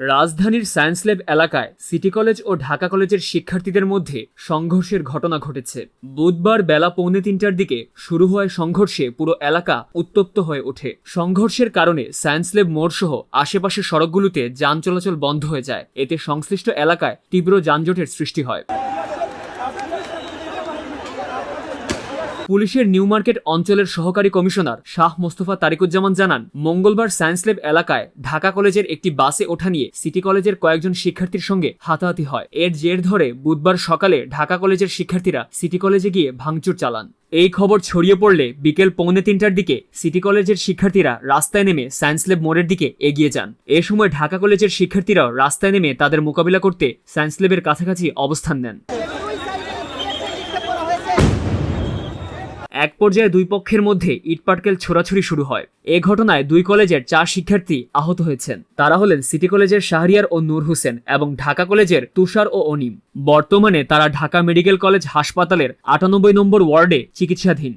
রাজধানীর science lab এলাকায় city college ও ঢাকা কলেজের শিক্ষার্থীদের মধ্যে সংঘর্ষের ঘটনা ঘটেছে। বুধবার বেলা পৌনে তিনটার দিকে শুরু হওয়া সংঘর্ষে পুরো এলাকা উত্তপ্ত হয়ে ওঠে। সংঘর্ষের কারণে সায়েন্স ল্যাব মোড় সহ আশেপাশের সড়কগুলোতে যান চলাচল বন্ধ হয়ে যায়। এতে সংশ্লিষ্ট এলাকায় তীব্র যানজটের সৃষ্টি হয়। পুলিশের নিউ মার্কেট অঞ্চলের সহকারী কমিশনার শাহ মোস্তফা তারিকুজ্জামান জানান, মঙ্গলবার সায়েন্স ল্যাব এলাকায় ঢাকা কলেজের একটি বাসে ওঠা নিয়ে সিটি কলেজের কয়েকজন শিক্ষার্থীর সঙ্গে হাতাহাতি হয়। এর জের ধরে বুধবার সকালে ঢাকা কলেজের শিক্ষার্থীরা সিটি কলেজে গিয়ে ভাঙচুর চালান। এই খবর ছড়িয়ে পড়লে বিকেল পৌনে তিনটার দিকে সিটি কলেজের শিক্ষার্থীরা রাস্তায় নেমে সায়েন্স ল্যাব মোড়ের দিকে এগিয়ে যান। এ সময় ঢাকা কলেজের শিক্ষার্থীরাও রাস্তায় নেমে তাদের মোকাবিলা করতে সায়েন্স ল্যাবের কাছাকাছি অবস্থান নেন। এক পর্যায়ে দুই পক্ষের মধ্যে ইটপাটকেল ছোড়াছুড়ি শুরু হয়। এ ঘটনায় দুই কলেজের চার শিক্ষার্থী আহত হয়েছেন। তারা হলেন সিটি কলেজের শাহরিয়ার ও নূর হোসেন এবং ঢাকা কলেজের তুষার ও অনিম। বর্তমানে তারা ঢাকা মেডিকেল কলেজ হাসপাতালের আটানব্বই নম্বর ওয়ার্ডে চিকিৎসাধীন।